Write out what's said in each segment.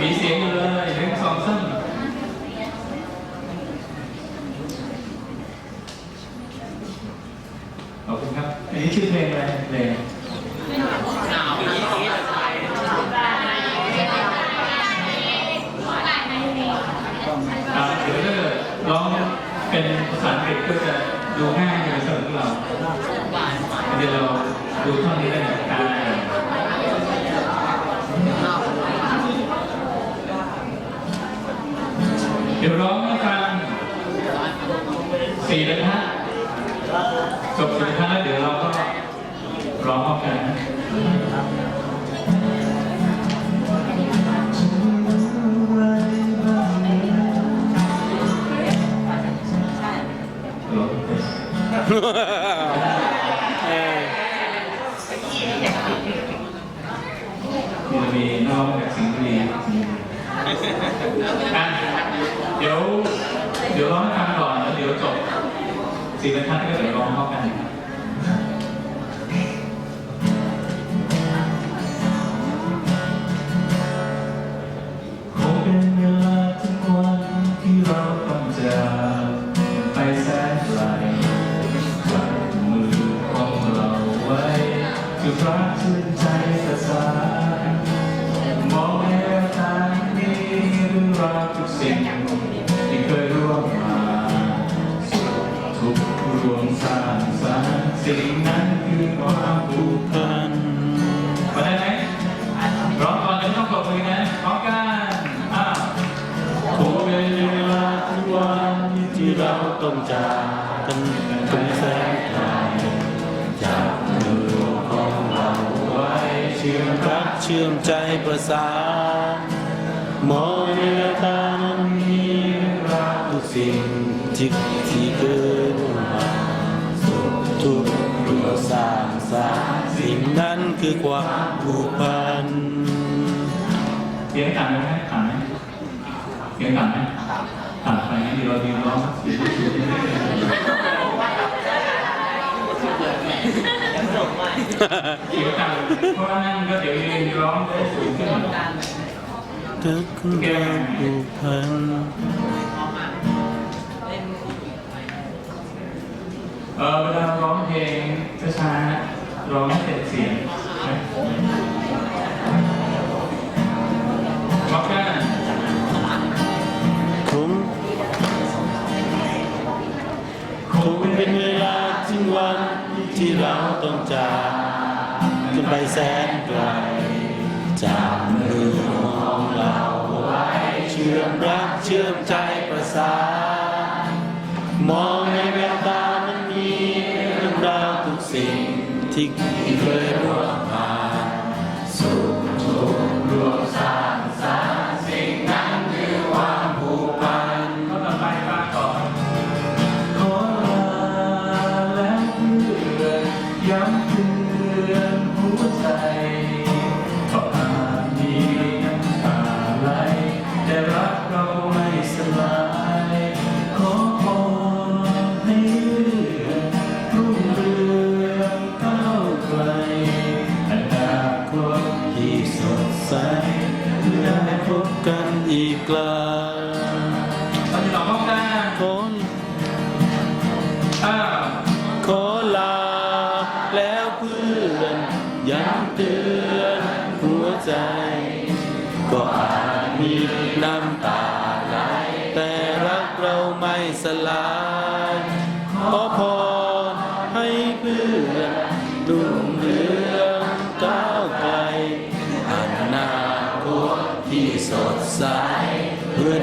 มีเสียงอยู่เลยหนึ่งสองสามขอบคุณครับ อันนี้ชื่อเพลงอะไรเพลงอ่าเดี๋ยวถ้าเกิดร้องเป็นภาษาอังกฤษก็จะดูง่ายเลยสำหรับเราเดี๋ยวเราดูท่อนนี้ได้ สี่เลยนะจบสี่ท่านแล้วเดี๋ยวเราก็ร้องพร้อมกันมีมีน้องจากสิงห์บุรีเดี๋ยว เดี๋ยวร้องให้ฟังก่อนแล้วเดี๋ยวจบ สี่บรรทัดก็จะร้องเข้ากัน เราต้องจากกันเป็นแสนไกลจากมือของเราไว้เชื่อมรักเชื่อมใจประสานมองในตานั้นมีรักทุกสิ่งที่ที่เกิดมาสุขทุกข์เพื่อสร้างสรรค์สิ่งนั้นคือความผูกพันเสียงต่ำไหมต่ำไหมเสียงต่ำไหม ต่ำไปงั้นเดี๋ยวเราดีร้องเสียงสูงๆนิดนึงเสียงต่ำเพราะว่านั่นก็เดี๋ยวยืนร้องได้สูงขึ้นทึกควาผูกพันเออเวลาร้องเพลงช้าๆร้องให้เต็มเสียง ที่เราต้องจากกันไปแสนไกล จากมือของเราไว้เชื่อมรักเชื่อมใจประสานมองในแววตามันมีเรื่องราวทุกสิ่งที่เคย อีกครั้งตอนที่สองห้องด้านคนอ้าวขอลา แล้วเพื่อนย้ำเตือนหัวใจ ก็อาจมีน้ำตาไหลแต่รักเราไม่สลายขอพรให้เพื่อนรุ่งเรืองก้าวไกลอนาคตที่สดใส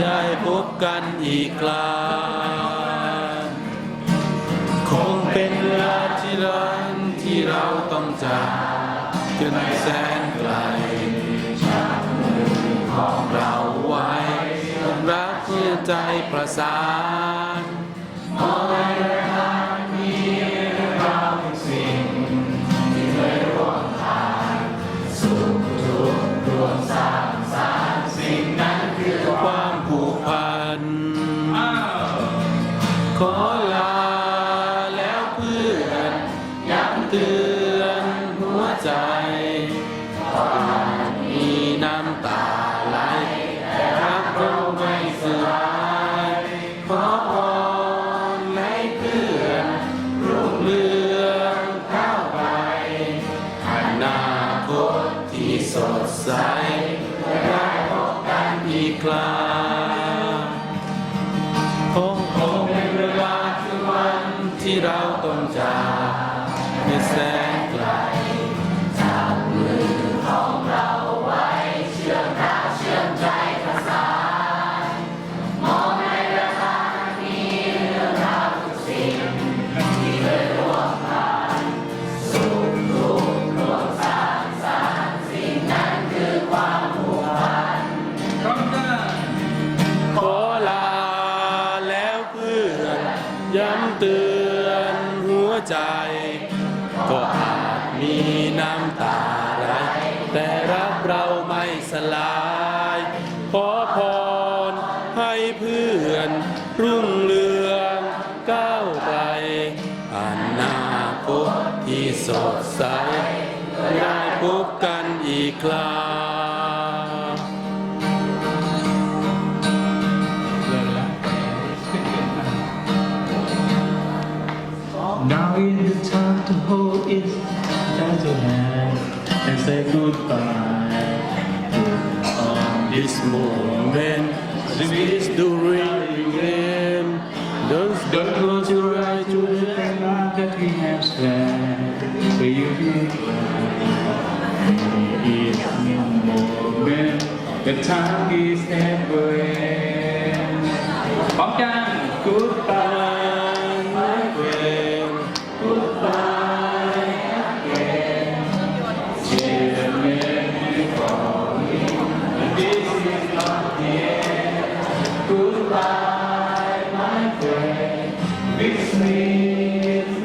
ได้พบกันอีกครั้งคงเป็นเวลาที่รันที่เราต้องจากกันแสนไกลจากมือของเราไว้รักเพื่อใจประสาน เตือนหัวใจผ่นมีน้ำตาไหลแต่รักเราไม่สลายขอพรให้เพื่อนรุ่งเรืองเก้าไปอนาคตที่สดใสได้พบกันอีกครั้งคงคงเป็นเวลาคือวันที่เราต้องจาก ย้ำเตือนหัวใจ ก็อาจมีน้ำตาไหลแต่รักเราไม่สลาย ขอพรให้เพื่อนรุ่งเรืองก้าวไกลผ่านนาพบที่สดใสได้พบกันอีกครั้ง say goodbye on This moment, this dream, don't Don't close your eyes to the thing that we have said. For you be is no moment. The time is never end. พร้อมกัน Goodbye